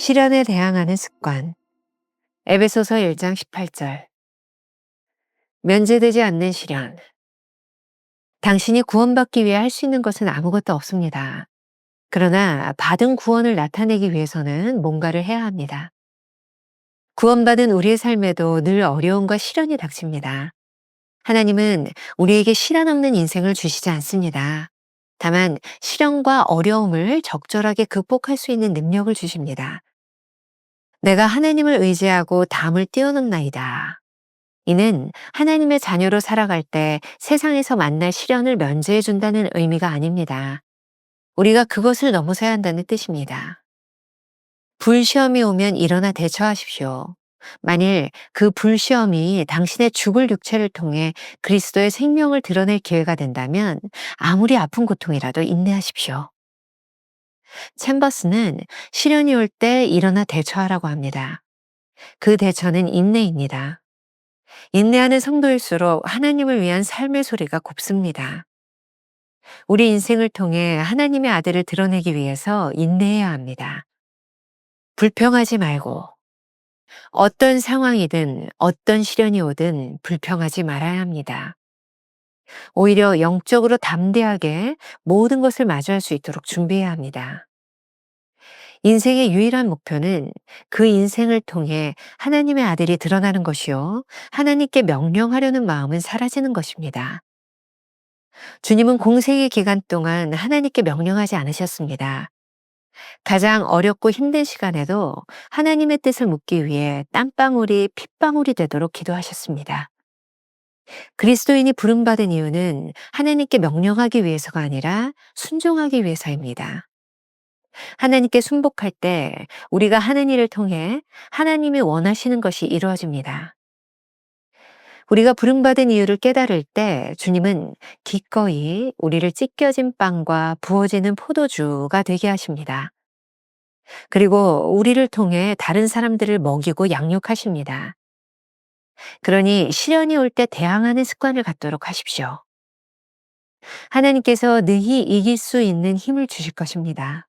시련에 대항하는 습관. 에베소서 1장 18절. 면제되지 않는 시련. 당신이 구원받기 위해 할 수 있는 것은 아무것도 없습니다. 그러나 받은 구원을 나타내기 위해서는 뭔가를 해야 합니다. 구원받은 우리의 삶에도 늘 어려움과 시련이 닥칩니다. 하나님은 우리에게 시련 없는 인생을 주시지 않습니다. 다만 시련과 어려움을 적절하게 극복할 수 있는 능력을 주십니다. 내가 하나님을 의지하고 담을 띄워놓나이다. 이는 하나님의 자녀로 살아갈 때 세상에서 만날 시련을 면제해 준다는 의미가 아닙니다. 우리가 그것을 넘어서야 한다는 뜻입니다. 불시험이 오면 일어나 대처하십시오. 만일 그 불시험이 당신의 죽을 육체를 통해 그리스도의 생명을 드러낼 기회가 된다면 아무리 아픈 고통이라도 인내하십시오. 챔버스는 시련이 올 때 일어나 대처하라고 합니다. 그 대처는 인내입니다. 인내하는 성도일수록 하나님을 위한 삶의 소리가 곱습니다. 우리 인생을 통해 하나님의 아들을 드러내기 위해서 인내해야 합니다. 불평하지 말고 어떤 상황이든 어떤 시련이 오든 불평하지 말아야 합니다. 오히려 영적으로 담대하게 모든 것을 마주할 수 있도록 준비해야 합니다. 인생의 유일한 목표는 그 인생을 통해 하나님의 아들이 드러나는 것이요. 하나님께 명령하려는 마음은 사라지는 것입니다. 주님은 공생의 기간 동안 하나님께 명령하지 않으셨습니다. 가장 어렵고 힘든 시간에도 하나님의 뜻을 묻기 위해 땀방울이 핏방울이 되도록 기도하셨습니다. 그리스도인이 부름받은 이유는 하나님께 명령하기 위해서가 아니라 순종하기 위해서입니다. 하나님께 순복할 때 우리가 하는 일을 통해 하나님이 원하시는 것이 이루어집니다. 우리가 부름받은 이유를 깨달을 때 주님은 기꺼이 우리를 찢겨진 빵과 부어지는 포도주가 되게 하십니다. 그리고 우리를 통해 다른 사람들을 먹이고 양육하십니다. 그러니 시련이 올 때 대항하는 습관을 갖도록 하십시오. 하나님께서 능히 이길 수 있는 힘을 주실 것입니다.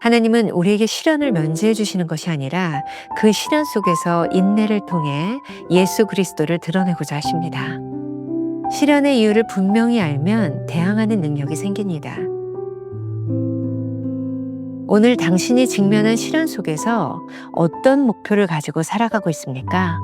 하나님은 우리에게 시련을 면제해 주시는 것이 아니라 그 시련 속에서 인내를 통해 예수 그리스도를 드러내고자 하십니다. 시련의 이유를 분명히 알면 대항하는 능력이 생깁니다. 오늘 당신이 직면한 시련 속에서 어떤 목표를 가지고 살아가고 있습니까?